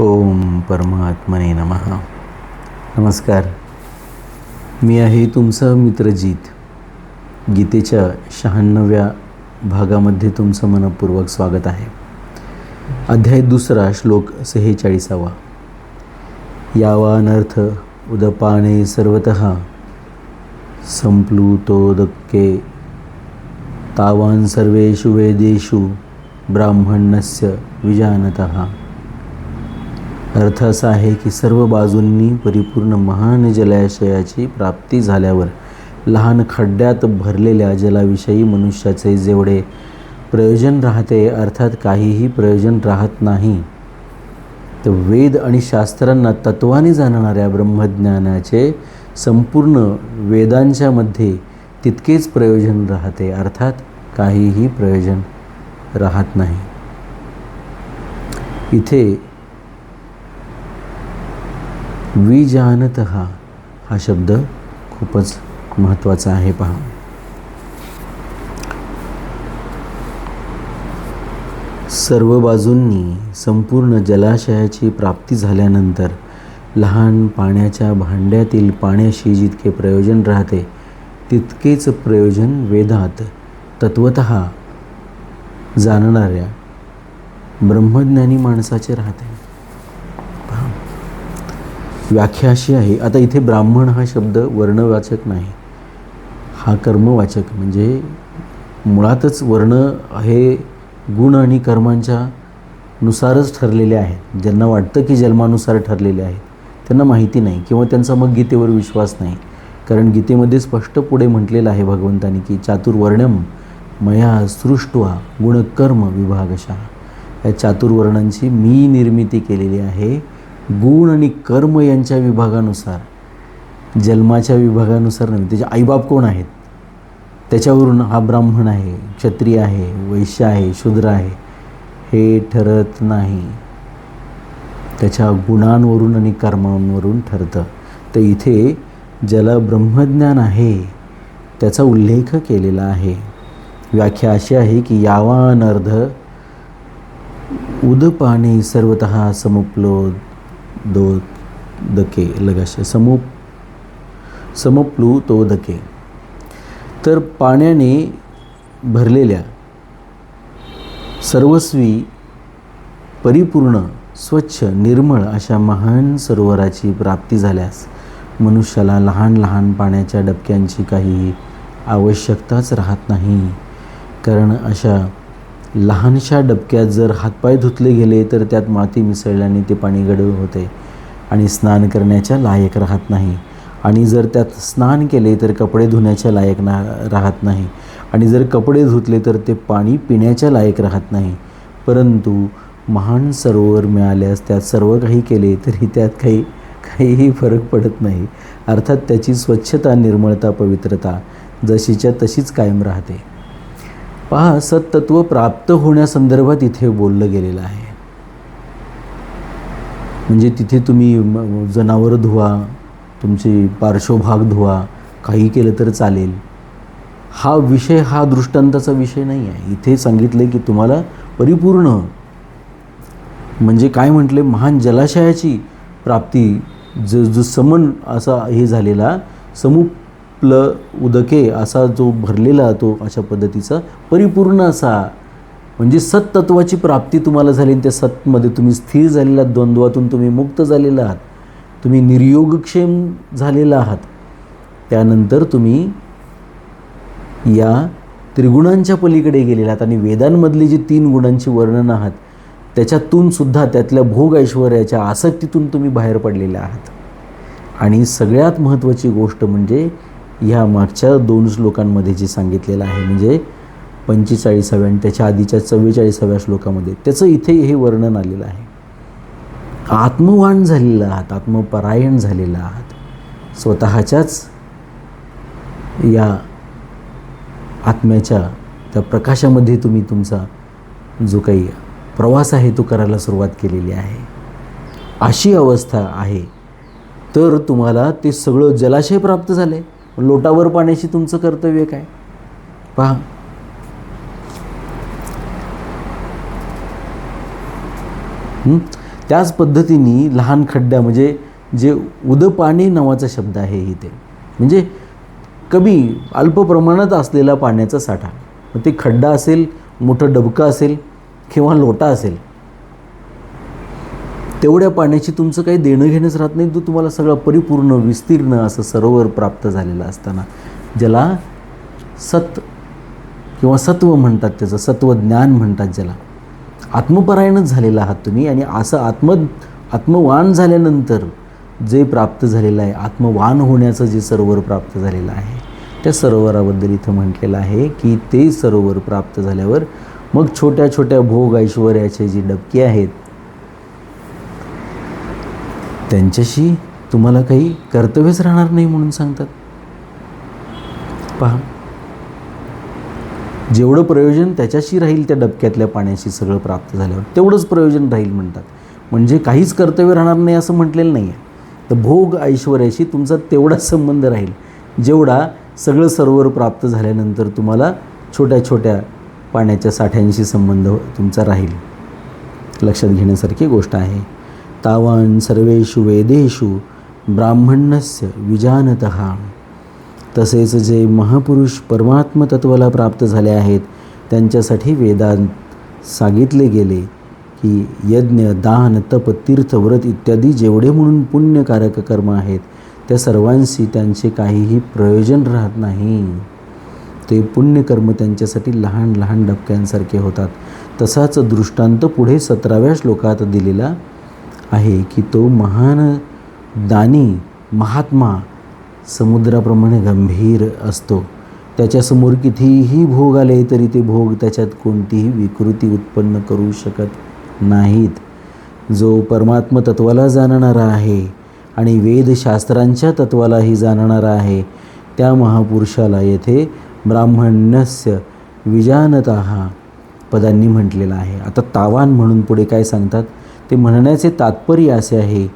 ओम परमात्मने नमः. नमस्कार. मी आहे तुमचं मित्रजीत गीतेच्या शहाण्णव्या भागामध्ये तुमचं मनपूर्वक स्वागत आहे. अध्याय दुसरा श्लोक सेहेचाळीसावा. यावानर्थ उदपाने सर्वत. संप्लुतोदके तावान सर्वेषु वेदेषु ब्राह्मणस्य विजानतः. अर्थ असा आहे की सर्व बाजूंनी परिपूर्ण महान जलाशयाची प्राप्ती झाल्यावर लहान खड्ड्यात भरलेल्या जलाविषयी मनुष्याचे जेवढे प्रयोजन राहते अर्थात काहीही प्रयोजन राहत नाही. तर वेद आणि शास्त्रांना तत्वाने जाणणाऱ्या ब्रह्मज्ञानाचे संपूर्ण वेदांच्या मध्ये तितकेच प्रयोजन राहते अर्थात काहीही प्रयोजन राहत नाही. इथे विजानत हा शब्द खूपच महत्त्वाचा आहे पहा. सर्व बाजूंनी संपूर्ण जलाशयाची प्राप्ती झाल्यानंतर लहान पाण्याच्या भांड्यातील पाण्याशी जितके प्रयोजन राहते तितकेच प्रयोजन वेदात तत्वत जाणणाऱ्या ब्रह्मज्ञानी माणसाचे राहते. व्याख्या अशी आहे. आता इथे ब्राह्मण हा शब्द वर्णवाचक नाही. हा कर्मवाचक म्हणजे मुळातच वर्ण हे गुण आणि कर्मांच्या नुसारच ठरलेले आहेत. ज्यांना वाटतं की जन्मानुसार ठरलेले आहेत त्यांना माहिती नाही किंवा त्यांचा मग गीतेवर विश्वास नाही. कारण गीतेमध्ये स्पष्ट पुढे म्हटलेलं आहे भगवंतानी की चातुर्वर्णम मया सृष्टवा गुणकर्म विभागशा. या चातुर्वर्णांची मी निर्मिती केलेली आहे. गुण आणि कर्म यांच्या विभागानुसार जन्माच्या विभागानुसार नव्हे त्याचे आईबाप कोण आहेत? त्याच्यावरून हा ब्राह्मण आहे क्षत्रिय आहे वैश्य आहे शूद्र आहे हे ठरत नाही. त्याच्या गुणांवरून आणि कर्मांवरून ठरतं. तर इथे ज्याला ब्रह्मज्ञान आहे त्याचा उल्लेख केलेला आहे. व्याख्या अशी आहे की यावानर्ध उदपाने सर्वत समुपलो दो दके लगाश समु समप्लुतोदके तर पाण्याने भरलेल्या सर्वस्वी परिपूर्ण स्वच्छ निर्मळ अशा महान सरोवराची प्राप्ती झाल्यास मनुष्याला लहान लहान पाण्याच्या डबक्यांची काही आवश्यकताच राहत नाही. कारण अशा लहानशा डबक्यात जर हातपाय धुतले गेले तर त्यात माती मिसळल्याने ते पाणी गडूळ होते आणि स्नान करण्याच्या लायक राहत नाही. आणि जर त्यात स्नान केले तर कपडे धुण्याच्या लायक ना राहत नाही. आणि जर कपडे धुतले तर ते पाणी पिण्याच्या लायक राहत नाही. परंतु महान सरोवर मिळाल्यास त्यात सर्व काही केले तरी त्यात काही काहीही फरक पडत नाही. अर्थात त्याची स्वच्छता निर्मळता पवित्रता जशीच्या तशीच कायम राहते. पहा सत्तत्व प्राप्त होण्यासंदर्भात इथे बोललं गेलेलं आहे. म्हणजे तिथे तुम्ही जनावरं धुवा तुमचे पार्श्वभाग धुवा काही केलं तर चालेल. हा विषय हा दृष्टांताचा विषय नाही आहे. इथे सांगितलं की तुम्हाला परिपूर्ण म्हणजे काय म्हटले महान जलाशयाची प्राप्ती ज जो समन असा हे झालेला प्ल उदके असा जो भरलेला तो अशा पद्धतीचा परिपूर्ण असा म्हणजे सत्तत्वाची प्राप्ती तुम्हाला झाली आणि त्या सत्मध्ये तुम्ही स्थिर झालेला द्वंद्वातून तुम्ही मुक्त झालेला आहात तुम्ही निर्योगक्षेम झालेला आहात त्यानंतर तुम्ही या त्रिगुणांच्या पलीकडे गेलेला आहात आणि वेदांमधली जी तीन गुणांची वर्णन आहात त्याच्यातून सुद्धा त्यातल्या भोग ऐश्वर्याच्या आसक्तीतून तुम्ही बाहेर पडलेले आहात. आणि सगळ्यात महत्त्वाची गोष्ट म्हणजे ह्या मागच्या दोन श्लोकांमध्ये जे सांगितलेलं आहे म्हणजे पंचेचाळीसाव्या आणि त्याच्या आधीच्या चव्वेचाळीसाव्या श्लोकामध्ये त्याचं इथे हे वर्णन आलेलं आहे. आत्मवान झालेलं आहात आत्मपरायण झालेलं आहात. स्वतःच्याच या आत्म्याच्या त्या प्रकाशामध्ये तुम्ही तुमचा जो काही प्रवास आहे तो करायला सुरुवात केलेली आहे. अशी अवस्था आहे तर तुम्हाला ते सगळं जलाशय प्राप्त झाले लोटावर पाण्याशी तुमचं कर्तव्य काय? पहा. त्याच पद्धतीने लहान खड्ड्या म्हणजे जे उदपाणी नावाचा शब्द आहे इथे म्हणजे कमी अल्प प्रमाणात असलेला पाण्याचा साठा. मग ते खड्डा असेल मोठं डबकं असेल किंवा लोटा असेल तेवढ्या पाण्याची तुमचं काही देणं घेणंच राहत नाही तो तुम्हाला सगळं परिपूर्ण विस्तीर्ण असं सरोवर प्राप्त झालेलं असताना ज्याला सत किंवा सत्व म्हणतात त्याचं सत्वज्ञान म्हणतात ज्याला. आत्मपरायणच झालेला आहात तुम्ही आणि असं आत्म आत्मवान झाल्यानंतर जे प्राप्त झालेलं आहे आत्मवान होण्याचं जे सरोवर प्राप्त झालेलं आहे त्या सरोवराबद्दल इथं म्हटलेलं आहे की ते सरोवर प्राप्त झाल्यावर मग छोट्या छोट्या भोग ऐश्वर्याचे जे डबके आहेत त्यांच्याशी तुम्हाला काही कर्तव्यच राहणार नाही म्हणून सांगतात. पहा. जेवढं प्रयोजन त्याच्याशी राहील त्या डबक्यातल्या पाण्याशी सगळं प्राप्त झाल्यावर तेवढंच प्रयोजन राहील म्हणतात. म्हणजे काहीच कर्तव्य राहणार नाही असं म्हटलेलं नाही आहे तर भोग ऐश्वर्याशी तुमचा तेवढाच संबंध राहील जेवढा सगळं सरोवर प्राप्त झाल्यानंतर तुम्हाला छोट्या छोट्या पाण्याच्या साठ्यांशी संबंध तुमचा राहील. लक्षात घेण्यासारखी गोष्ट आहे. तावान सर्वेषु वेदेषु ब्राह्मण्यस्य विजानत। तसेच जे महापुरुष परमात्मतत्वाला प्राप्त झाले आहेत त्यांच्यासाठी वेदांत सांगितले गेले की यज्ञ दान तप तीर्थ व्रत इत्यादी जेवढे म्हणून पुण्यकारक कर्म आहेत त्या सर्वांशी त्यांचे काहीही प्रयोजन राहत नाही. ते पुण्यकर्म त्यांच्यासाठी लहान लहान डबक्यांसारखे होतात. तसाच दृष्टांत पुढे सतराव्या श्लोकात दिलेला आहे की तो महान दानी महात्मा समुद्राप्रमाणे गंभीर असतो. त्याच्यासमोर कितीही भोग आले तरी ते भोग त्याच्यात कोणतीही विकृती उत्पन्न करू शकत नाहीत. जो परमात्म तत्वाला जाणणारा आहे आणि वेदशास्त्रांच्या तत्वालाही जाणणारा आहे त्या महापुरुषाला येथे ब्राह्मण्यस्य विजानता पदांनी म्हटलेला आहे. आता तावान म्हणून पुढे काय सांगतात? ते म्हणण्याचे तात्पर्य असे आहे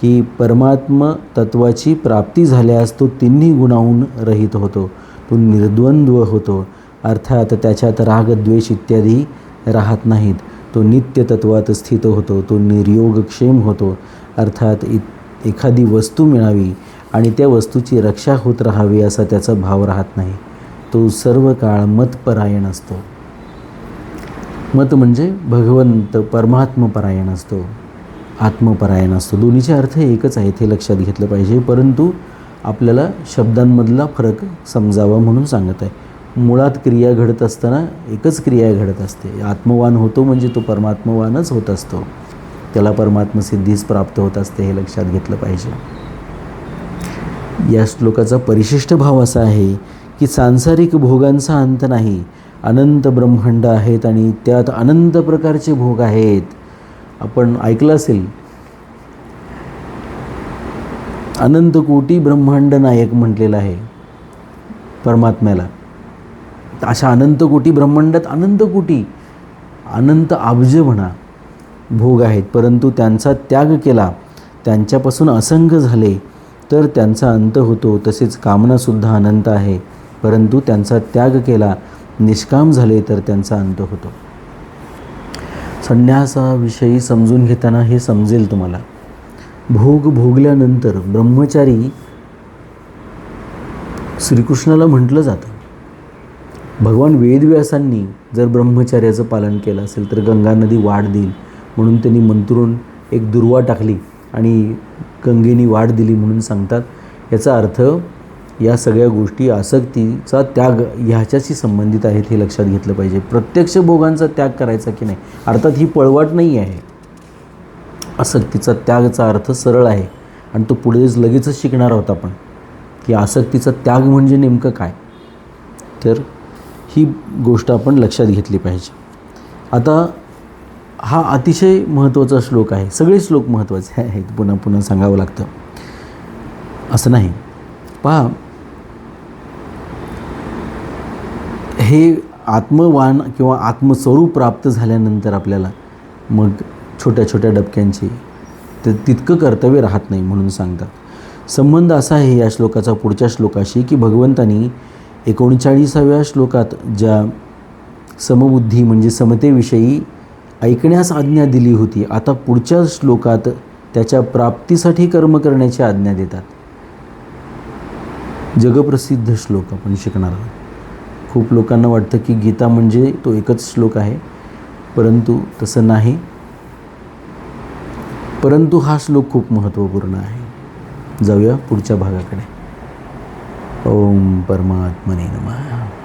की परमात्म तत्वाची प्राप्ती झाल्यास तो तिन्ही गुणाहून रहित होतो. तो निर्द्वंद्व होतो. अर्थात त्याच्यात राग द्वेष इत्यादी राहत नाहीत. तो नित्य तत्वात स्थित होतो. तो निर्योगक्षेम होतो. अर्थात इ एखादी वस्तू मिळावी आणि त्या वस्तूची रक्षा होत राहावी असा त्याचा भाव राहत नाही. तो सर्व काळ मतपरायण असतो. मत म्हणजे भगवंत परमात्मपरायण असतो आत्मपरायण असतो. दोन्हीचे अर्थ एकच आहेत हे लक्षात घेतलं पाहिजे. परंतु आपल्याला शब्दांमधला फरक समजावा म्हणून सांगत आहे. मुळात क्रिया घडत असताना एकच क्रिया घडत असते. आत्मवान होतो म्हणजे तो परमात्मवानच होत असतो. त्याला परमात्मसिद्धीच प्राप्त होत असते हे लक्षात घेतलं पाहिजे. या श्लोकाचा परिशिष्ट भाव असा आहे की सांसारिक भोगांचा अंत नाही अनंत ब्रह्मांड आहेत आणि त्यात अनंत प्रकारचे भोग आहेत. आपण ऐकलं असेल? अनंत कोटी ब्रह्मांड नायक म्हटलेलं आहे परमात्म्याला. अशा अनंत कोटी ब्रह्मांडात अनंत कोटी अनंत अब्ज म्हणा भोग आहेत. परंतु त्यांचा त्याग केला त्यांच्यापासून असंग झाले तर त्यांचा अंत होतो. तसेच कामनासुद्धा अनंत आहे. परंतु त्यांचा त्याग केला निष्काम झाले तर त्यांचा अंत होतो. संन्यासाविषयी समजून घेताना हे समजेल तुम्हाला. भोग भोगल्यानंतर ब्रह्मचारी श्रीकृष्णाला म्हटलं जातं. भगवान वेदव्यासांनी जर ब्रह्मचार्याचं पालन केलं असेल तर गंगा नदी वाढ देईल म्हणून त्यांनी मंत्रून एक दुर्वा टाकली आणि गंगेनी वाढ दिली म्हणून सांगतात. याचा अर्थ या सगळ्या गोष्टी आसक्तीचा त्याग ह्याच्याशी संबंधित आहेत हे लक्षात घेतलं पाहिजे. प्रत्यक्ष भोगांचा त्याग करायचा की नाही? अर्थात ही पळवाट नाही आहे. आसक्तीचा त्यागचा अर्थ सरळ आहे. आणि तो पुढे लगेचच शिकणार आहोत आपण की आसक्तीचा त्याग म्हणजे नेमकं काय? तर ही गोष्ट आपण लक्षात घेतली पाहिजे. आता हा अतिशय महत्त्वाचा श्लोक आहे. सगळे श्लोक महत्त्वाचे आहेत. पुन्हा पुन्हा सांगावं लागतं. असं नाही. पहा हे आत्मवान किंवा आत्मस्वरूप प्राप्त झाल्यानंतर आपल्याला मग छोट्या छोट्या डबक्यांची तर तितकं कर्तव्य राहत नाही म्हणून सांगतात. संबंध असा आहे या श्लोकाचा पुढच्या श्लोकाशी की भगवंतानी एकोणचाळीसाव्या श्लोकात ज्या समबुद्धी म्हणजे समतेविषयी ऐकण्यास आज्ञा दिली होती आता पुढच्या श्लोकात त्याच्या प्राप्तीसाठी कर्म करण्याची आज्ञा देतात. जगप्रसिद्ध श्लोक आपण शिकणार आहोत. खूप लोकांना वाटतं की गीता म्हणजे तो एकच श्लोक आहे. परंतु तसं नाही. परंतु हा श्लोक खूप महत्त्वपूर्ण आहे. जाऊया पुढच्या भागाकडे. ओम परमात्मने नमः.